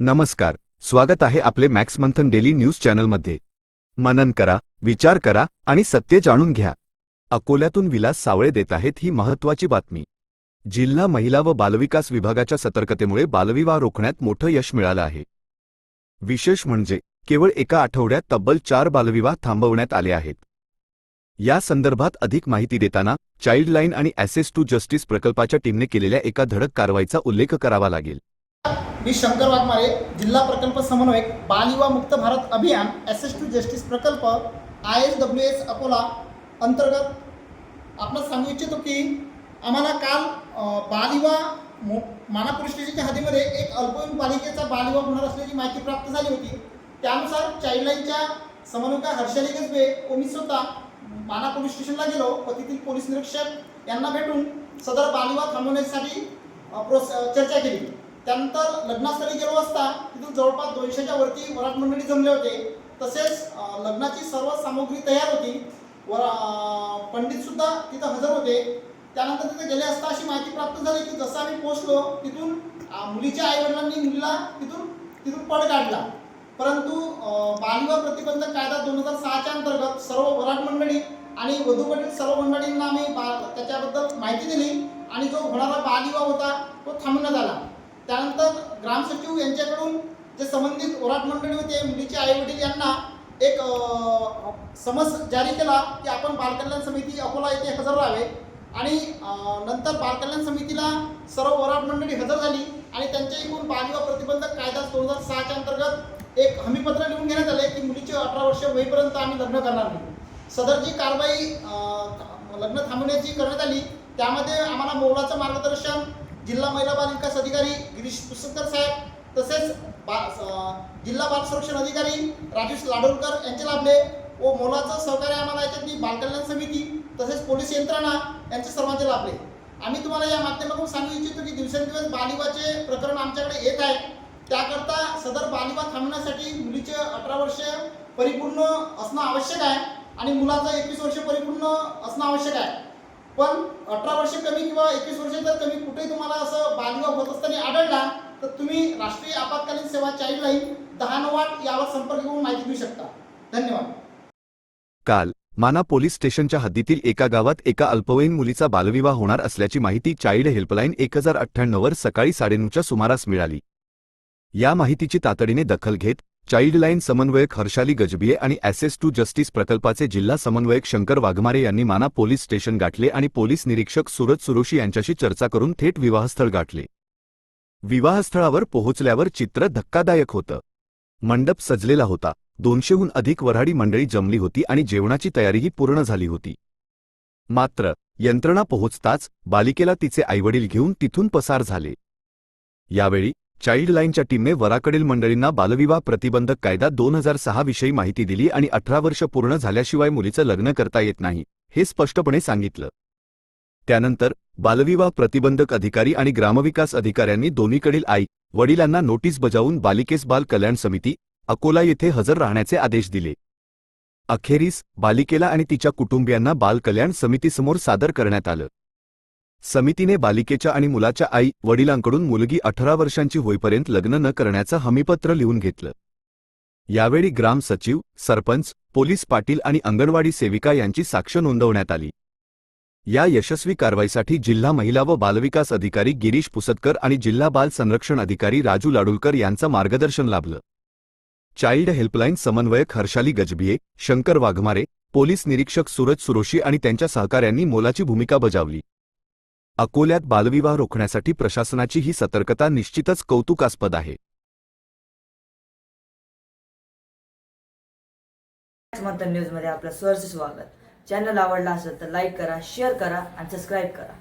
नमस्कार स्वागत आहे आपले मॅक्स मंथन डेली न्यूज चॅनलमध्ये. मनन करा विचार करा आणि सत्य जाणून घ्या. अकोल्यातून विलास सावळे देत आहेत ही महत्त्वाची बातमी. जिल्हा महिला व बालविकास विभागाच्या सतर्कतेमुळे बालविवाह रोखण्यात मोठं यश मिळालं आहे. विशेष म्हणजे केवळ एका आठवड्यात तब्बल चार बालविवाह थांबवण्यात आले आहेत. या संदर्भात अधिक माहिती देताना चाइल्डलाईन आणि ॲसेस टू जस्टिस प्रकल्पाच्या टीमने केलेल्या एका धडक कारवाईचा उल्लेख करावा लागेल. मी शंकर वाघमारे जिल्हा प्रकल्प समन्वयक बालिवा मुक्त भारत अभियान एस एस टू जस्टिस प्रकल्प I S W S Akola अंतर्गत. आपण सांगू इच्छितो की आम्हाला काल बालिवा मो माना स्टेशनच्या हद्दीमध्ये एक अल्पवयीन बालिकेचा बालिवा होणार असल्याची माहिती प्राप्त झाली होती. त्यानुसार चाइल्डलाईनच्या समन्वयका हर्षाली गजबे व मी स्वतः माना पोलीस स्टेशनला गेलो. व तेथील पोलीस निरीक्षक यांना भेटून सदर बालिवा थांबवण्यासाठी प्रोस चर्चा केली. त्यानंतर लग्नास्थळी गेलो असता तिथून जवळपास दोनशेच्या वरती वरात मंडळी जमले होते. तसेच लग्नाची सर्व सामग्री तयार होती. वरा पंडित सुद्धा तिथं हजर होते. त्यानंतर तिथे गेले असता अशी माहिती प्राप्त झाली की जसं आम्ही पोहोचलो तिथून मुलीच्या आईवडिलांनी मुलीला तिथून तिथून पळ काढला. परंतु अ, बालविवाह प्रतिबंधक कायदा दोन हजार सहाच्या अंतर्गत सर्व वराट मंडळी आणि वधूवडील सर्व मंडळींना आम्ही बा त्याच्याबद्दल माहिती दिली आणि जो होणारा बालविवाह होता तो थांबण्यात आला. ग्रामसचिव यांच्याकडून जे संबंधित ओराट मंडळी होते मुलीचे आई वडील यांना एक समज जारी केला की आपण बालकल्याण समिती अकोला येथे हजर राहावे. आणि नंतर बालकल्याण समितीला सर्व ओराट मंडळी हजर झाली आणि त्यांच्या एकूण बालविवाह प्रतिबंधक कायदा दोन हजार सहाच्या अंतर्गत एक हमीपत्र लिहून घेण्यात आले की मुलीचे अठरा वर्ष होईपर्यंत आम्ही लग्न करणार नाही. सदरची कारवाई लग्न थांबवण्याची करण्यात आली त्यामध्ये आम्हाला मोलाचं मार्गदर्शन जिल्हा महिला बाल विकास अधिकारी गिरीश पुसकर साहेब तसेच बा जिल्हा बाल संरक्षण अधिकारी राजेश लाडोलकर यांचे लाभले व मोलाचं सहकार्य आम्हाला याच्यातली बालकल्याण समिती तसेच पोलीस यंत्रणा यांचे सर्वांचे लाभले. आम्ही तुम्हाला या माध्यमातून सांगू इच्छितो की दिवसेंदिवस बालिवाचे प्रकरण आमच्याकडे येत आहे. त्याकरता सदर बालिवा थांबवण्यासाठी मुलीचे अठरा वर्ष परिपूर्ण असणं आवश्यक आहे आणि मुलाचं एकवीस वर्ष परिपूर्ण असणं आवश्यक आहे. पण अठरा वर्ष कमी किंवा एकवीस वर्ष जर कमी कुठेही तुम्हाला असं बालविवाह होत असताना आढळला तर तुम्ही राष्ट्रीय आपत्कालीन सेवा चाइल्डलाईन दहा नऊ आठ यावर संपर्क करून माहिती देऊ शकता. धन्यवाद. काल माना पोलीस स्टेशनच्या हद्दीतील एका गावात एका अल्पवयीन मुलीचा बालविवाह होणार असल्याची माहिती चाइल्ड हेल्पलाईन एक हजार अठ्ठ्याण्णववर सकाळी साडेनऊच्या सुमारास मिळाली. या माहितीची तातडीने दखल घेत चाइल्डलाईन समन्वयक हर्षाली गजबिये आणि ॲसेस टू जस्टिस प्रकल्पाचे जिल्हा समन्वयक शंकर वाघमारे यांनी माना पोलीस स्टेशन गाठले आणि पोलीस निरीक्षक सुरज सुरोशी यांच्याशी चर्चा करून थेट विवाहस्थळ गाठले. विवाहस्थळावर पोहोचल्यावर चित्र धक्कादायक होतं. मंडप सजलेला होता. दोनशेहून अधिक वऱ्हाडी मंडळी जमली होती आणि जेवणाची तयारीही पूर्ण झाली होती. मात्र यंत्रणा पोहोचताच बालिकेला तिचे आईवडील घेऊन तिथून पसार झाले. यावेळी चाइल्डलाईनच्या टीमने वराकडील मंडळींना बालविवाह प्रतिबंधक कायदा दोन हजार सहा विषयी माहिती दिली आणि अठरा वर्ष पूर्ण झाल्याशिवाय मुलीचं लग्न करता येत नाही हे स्पष्टपणे सांगितलं. त्यानंतर बालविवाह प्रतिबंधक अधिकारी आणि ग्रामविकास अधिकाऱ्यांनी दोन्हीकडील आई वडिलांना नोटीस बजावून बालिकेस बाल कल्याण समिती अकोला येथे हजर राहण्याचे आदेश दिले. अखेरीस बालिकेला आणि तिच्या कुटुंबियांना बाल कल्याण समितीसमोर सादर करण्यात आलं. समितीने बालिकेच्या आणि मुलाच्या आई वडिलांकडून मुलगी अठरा वर्षांची होईपर्यंत लग्न न करण्याचं हमीपत्र लिहून घेतलं. यावेळी ग्राम सचिव सरपंच पोलीस पाटील आणि अंगणवाडी सेविका यांची साक्ष नोंदवण्यात आली. या यशस्वी कारवाईसाठी जिल्हा महिला व बालविकास अधिकारी गिरीश पुसतकर आणि जिल्हा बाल संरक्षण अधिकारी राजू लाडुलकर यांचं मार्गदर्शन लाभलं. चाइल्ड हेल्पलाईन समन्वयक हर्षाली गजबिये शंकर वाघमारे पोलीस निरीक्षक सूरज सुरोशी आणि त्यांच्या सहकाऱ्यांनी मोलाची भूमिका बजावली. अकोल्यात बालविवाह रोखण्यासाठी प्रशासनाची ही सतर्कता निश्चितच कौतुकास्पद आहे. न्यूज न्यूजमध्ये आपलं सहर्ष स्वागत. चॅनल आवडला असेल तर लाईक करा शेअर करा आणि सबस्क्राईब करा.